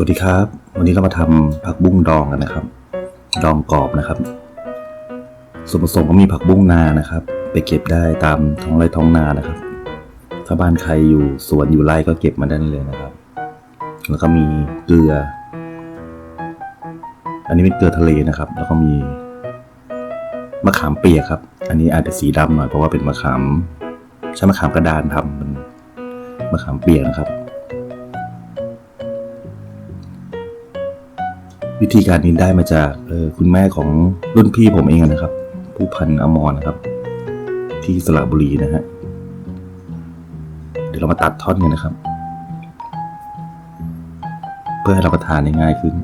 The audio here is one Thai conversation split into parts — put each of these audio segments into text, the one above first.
วัสดีครับ วันนี้เรามาทำผักบุ้งดองกันนะครับ ดองกรอบนะครับ ส่วนผสมก็มีผักบุ้งนานะครับ ไปเก็บได้ตามท้องไร่ท้องนานะครับ ถ้าบ้านใครอยู่สวนอยู่ไร่ก็เก็บมาได้เลยนะครับ แล้วก็มีเกลือ อันนี้เป็นเกลือทะเลนะครับ แล้วก็มีมะขามเปียกครับ อันนี้อาจจะสีดำหน่อยเพราะว่าเป็นมะขามใช้มะขามกระดานทำเป็นมะขามเปียกนะครับ วิธีการนี้ได้มาจากออคุณแม่ของรุ่นพี่ผมเองนะครับ ผู้พันอมรนะครับ ที่สระบุรีนะฮะเดี๋ยวเรามาตัดท่อนกันนะครับ เพื่อให้รับประทานได้ง่ายขึ้น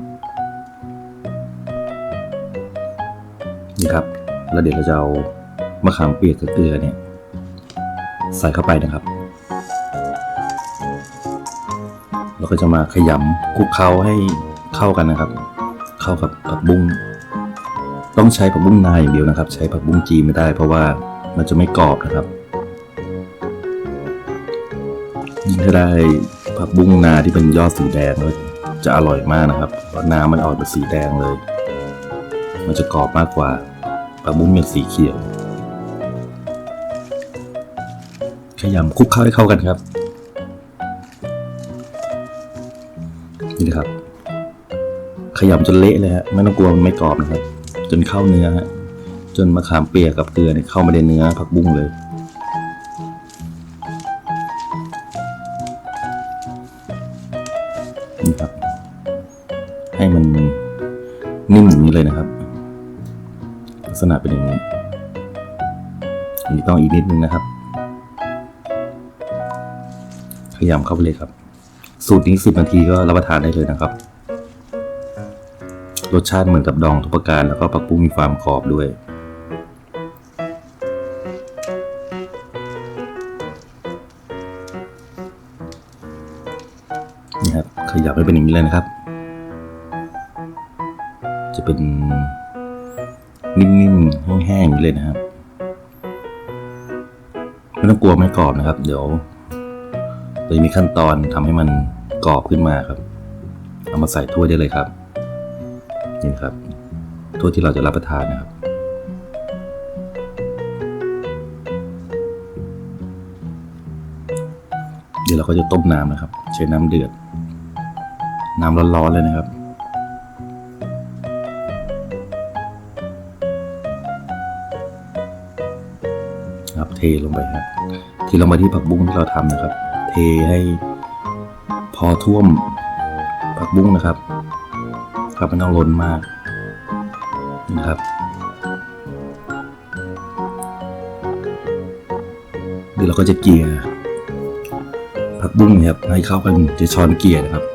นี่ครับ แล้วเดี๋ยวเราจะเอามะขามเปียกกับเกลือเนี่ย ใส่เข้าไปนะครับ เราก็จะมาขยำคลุกเคล้าให้เข้ากันนะครับ เข้ากับผักบุ้งต้องใช้ผักบุ้งนาอย่างเดียวนะครับ ใช้ผักบุ้งจีนไม่ได้ เพราะว่ามันจะไม่กรอบนะครับยิ่งถ้าได้ผักบุ้งนาที่เป็นยอดสีแดงก็จะอร่อยมากนะครับเพราะน้ำมันออกเป็นสีแดงเลย มันจะกรอบมากกว่าผักบุ้งเป็นสีเขียวขยำคลุกเคล้าให้เข้ากันครับ นี่นะครับ ขยำจนเละเลยฮะไม่ต้องกลัวมันไม่กรอบนะครับ จนเข้าเนื้อจนมะขามเปียกกับเกลือเนี่ยเข้ามาในเนื้อผักบุ้งเลยนี่ครับ ให้มันนิ่มอย่างนี้เลยนะครับ ลักษณะเป็นอย่างนี้อันนี้ต้องอีกนิดนึงนะครับ ขยำเข้าไปเลยครับ สูตรนี้สิบนาทีก็รับประทานได้เลยนะครับ รสชาติเหมือนกับดองทุกประการแล้วก็ผักบุ้งมีความกรอบด้วยนี่ครับขยับให้เป็นอย่างนี้เลยนะครับ จะเป็นนิ่มๆแห้งๆอย่างนี้เลยนะครับไม่ต้องกลัวไม่กรอบนะครับ เดี๋ยวเราจะมีขั้นตอนทำให้มันกรอบขึ้นมาครับ เอามาใส่ถ้วยได้เลยครับ นี่นะครับถ้วที่เราจะรับประทานนะครับ เดี๋ยวเราก็จะต้มน้ำนะครับ ใช้น้ำเดือด น้ำร้อนๆเลยนะครับครับเทลงไปครับทีเทลงไปที่ผักบุ้งที่เราทำนะครับ เทให้พอท่วมผักบุ้งนะครับ ครับไม่ต้องล้นมากนะครับ เดี๋ยวเราก็จะเกลี่ยผักบุ้งนะครับให้เข้ากันจะช้อนเกลี่ยนะครับ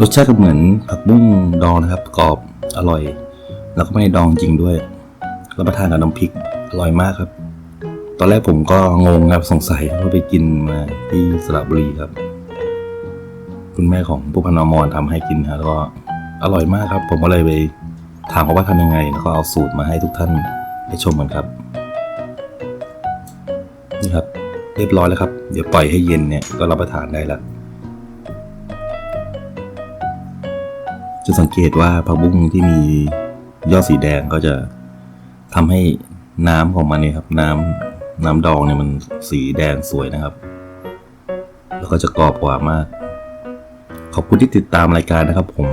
รสชาติก็เหมือนผักบุ้งดองนะครับกรอบอร่อย แล้วก็ไม่ได้ดองจริงด้วยรับประทานกับน้ำพริกอร่อยมากครับ ตอนแรกผมก็งงครับสงสัยว่าไปกินมาที่สระบุรีครับ คุณแม่ของผู้พันอมรทำให้กินครับแล้วก็อร่อยมากครับ ผมก็เลยไปถามเขาว่าทำยังไง แล้วก็เอาสูตรมาให้ทุกท่านได้ชมกันครับ นี่ครับ เรียบร้อยแล้วครับ เดี๋ยวปล่อยให้เย็นเนี่ยก็รับประทานได้แล้วจะสังเกตว่าผักบุ้งที่มียอดสีแดงก็จะทำให้น้ำของมันเนี่ยครับ น้ำ น้ำดองเนี่ยมันสีแดงสวยนะครับ แล้วก็จะกรอบกว่ามาก ขอบคุณที่ติดตามรายการนะครับผม